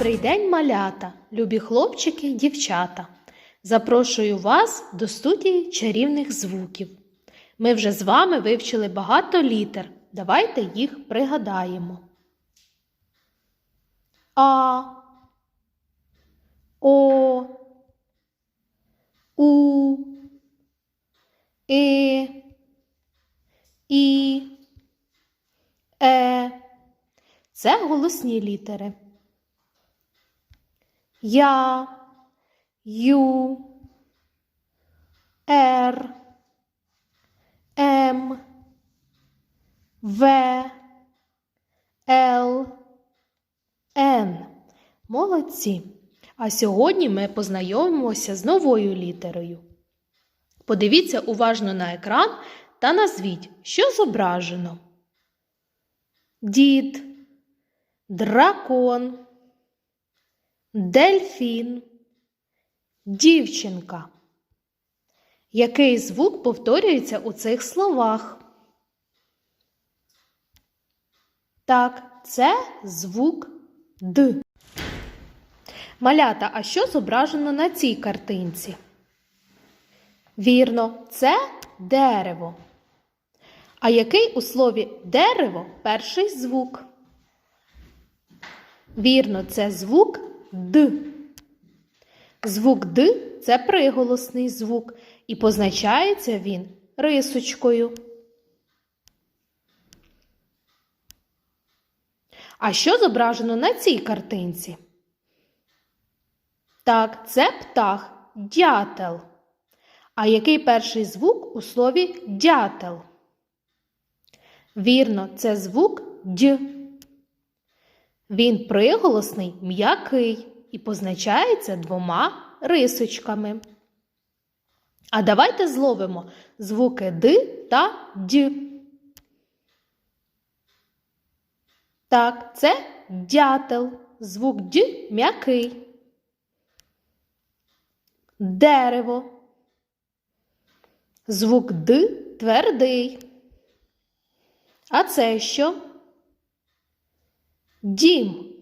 Добрий день, малята, любі хлопчики дівчата. Запрошую вас до студії чарівних звуків. Ми вже з вами вивчили багато літер. Давайте їх пригадаємо. А, О, У, И, І, Е. Це голосні літери. Я, Ю, Р, М, В, Л, Н. Молодці. А сьогодні ми познайомимося з новою літерою. Подивіться уважно на екран та назвіть, що зображено. Дід, дракон, дельфін, дівчинка. Який звук повторюється у цих словах? Так, це звук Д. Малята, а що зображено на цій картинці? Вірно, це дерево. А який у слові дерево перший звук? Вірно, це звук Д. Звук Д це приголосний звук, і позначається він рисочкою. А що зображено на цій картинці? Так, це птах дятел. А який перший звук у слові дятел? Вірно, це звук Дь. Він приголосний м'який і позначається двома рисочками. А давайте зловимо звуки Д та Дь. Так, це дятел. Звук Д м'який. Дерево. Звук Д твердий. А це що? Дім.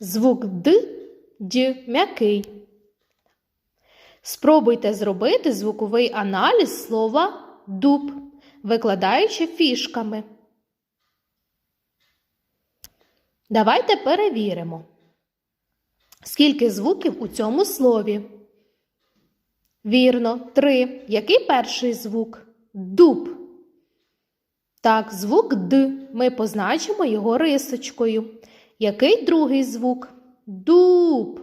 Звук Д Д м'який. Спробуйте зробити звуковий аналіз слова дуб, викладаючи фішками. Давайте перевіримо, скільки звуків у цьому слові. Вірно, три. Який перший звук? Дуб. Так, звук Д. Ми позначимо його рисочкою. Який другий звук? Дуб.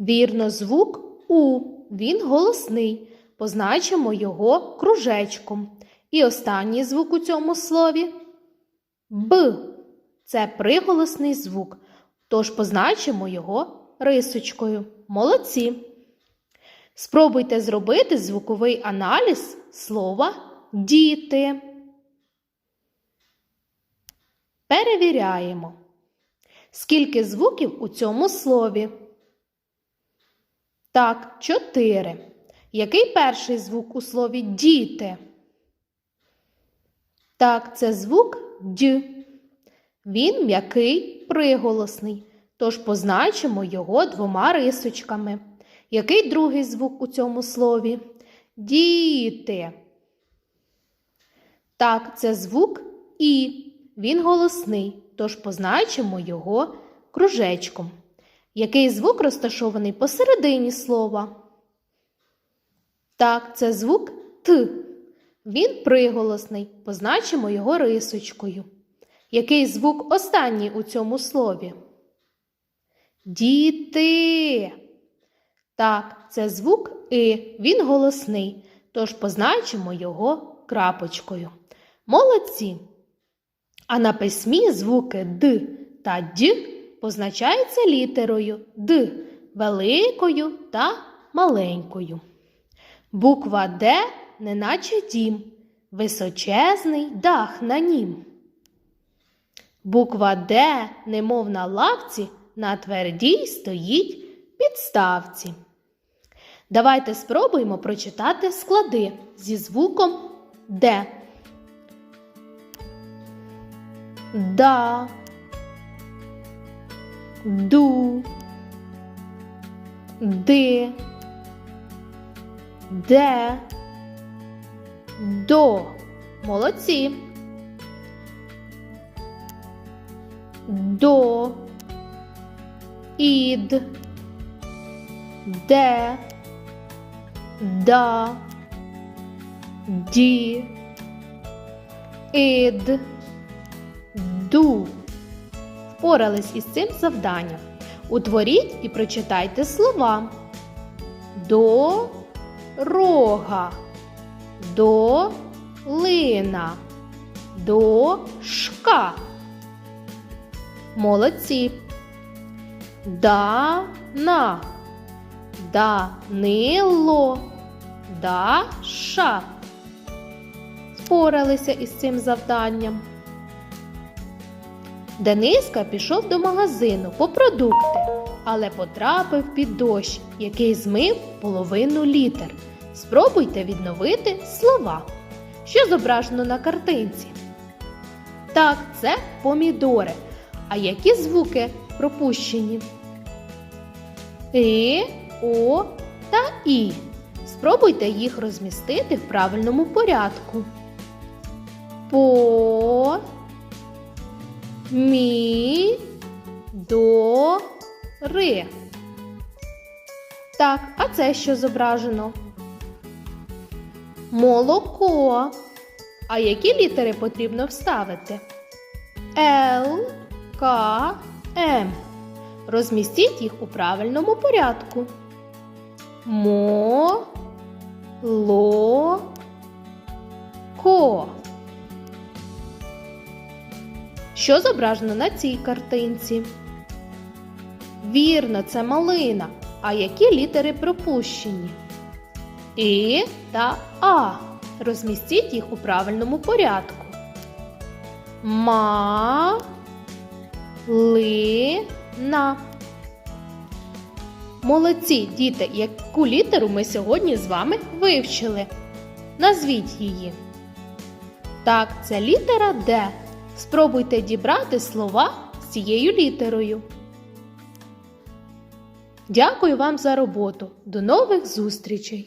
Вірно, звук У. Він голосний. Позначимо його кружечком. І останній звук у цьому слові Б. Це приголосний звук. Тож позначимо його рисочкою. Молодці. Спробуйте зробити звуковий аналіз слова діти. Перевіряємо. Скільки звуків у цьому слові? Так, чотири. Який перший звук у слові діти? Так, це звук Д. Він м'який приголосний. Тож позначимо його двома рисочками. Який другий звук у цьому слові? Діти. Так, це звук І. Він голосний, тож позначимо його кружечком. Який звук розташований посередині слова? Так, це звук Т. Він приголосний, позначимо його рисочкою. Який звук останній у цьому слові? Діти. Так, це звук И. Він голосний, тож позначимо його крапочкою. Молодці. А на письмі звуки Д та Д позначаються літерою Д великою та маленькою. Буква Д неначе дім, височезний дах на нім. Буква Д, немов на лавці, на твердій стоїть підставці. Давайте спробуємо прочитати склади зі звуком Д. Да, ду, ди, де, до. Молодці. До, ід, де, да, ді, ід, ду. Впорались із цим завданням. Утворіть і прочитайте слова. Дорога, долина, дошка. Молодці. Дана, Данило, Даша. Впоралися із цим завданням. Дениска пішов до магазину по продукти, але потрапив під дощ, який змив половину літер. Спробуйте відновити слова. Що зображено на картинці? Так, це помідори. А які звуки пропущені? І, О та І. Спробуйте їх розмістити в правильному порядку. По мі до ри. Так, а це що зображено? Молоко. А які літери потрібно вставити? Л, К, М. Розмістіть їх у правильному порядку. Мо, ло, ко. Що зображено на цій картинці? Вірно, це малина. А які літери пропущені? І та А. Розмістіть їх у правильному порядку. Ма. Ли. На. Молодці, діти, яку літеру ми сьогодні з вами вивчили. Назвіть її. Так, це літера Д. Спробуйте дібрати слова з цією літерою. Дякую вам за роботу. До нових зустрічей!